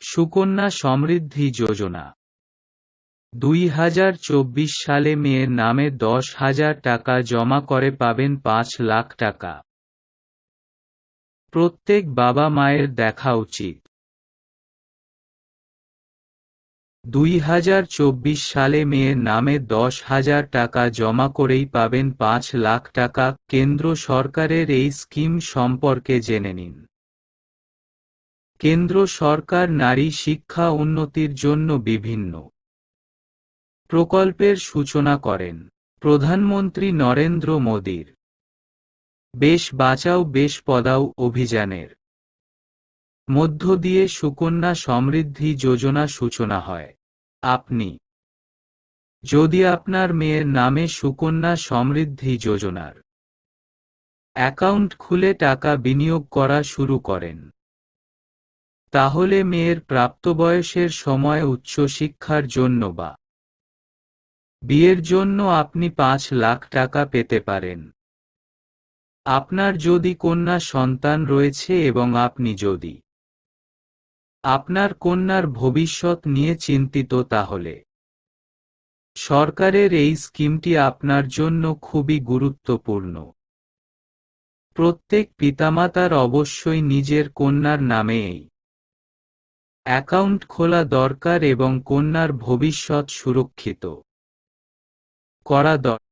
সুকন্যা সমৃদ্ধি যোজনা। দুই হাজার চব্বিশ সালে মেয়ের নামে দশ হাজার টাকা জমা করে পাবেন পাঁচ লাখ টাকা। প্রত্যেক বাবা মায়ের দেখা উচিত। দুই হাজার চব্বিশ সালে মেয়ের নামে দশ হাজার টাকা জমা করেই পাবেন পাঁচ লাখ টাকা। কেন্দ্র সরকারের এই স্কিম সম্পর্কে জেনে নিন। কেন্দ্র সরকার নারী শিক্ষা উন্নতির জন্য বিভিন্ন প্রকল্পের সূচনা করেন। প্রধানমন্ত্রী নরেন্দ্র মোদীর বেশ বাঁচাও, বেশ পদাও অভিযানের মধ্য দিয়ে সুকন্যা সমৃদ্ধি যোজনা সূচনা হয়। আপনি যদি আপনার মেয়ের নামে সুকন্যা সমৃদ্ধি যোজনার অ্যাকাউন্ট খুলে টাকা বিনিয়োগ করা শুরু করেন। তাহলে মেয়ের প্রাপ্তবয়সের সময় উচ্চশিক্ষার জন্য বা বিয়ের জন্য আপনি পাঁচ লাখ টাকা পেতে পারেন। আপনার যদি কন্যা সন্তান রয়েছে এবং আপনি যদি আপনার কন্যার ভবিষ্যৎ নিয়ে চিন্তিত তাহলে সরকারের এই স্কিমটি আপনার জন্য খুবই গুরুত্বপূর্ণ। প্রত্যেক পিতামাতার অবশ্যই নিজের কন্যার নামে এই অ্যাকাউন্ট খোলা দরকার এবং কন্যার ভবিষ্যৎ সুরক্ষিত করা দরকার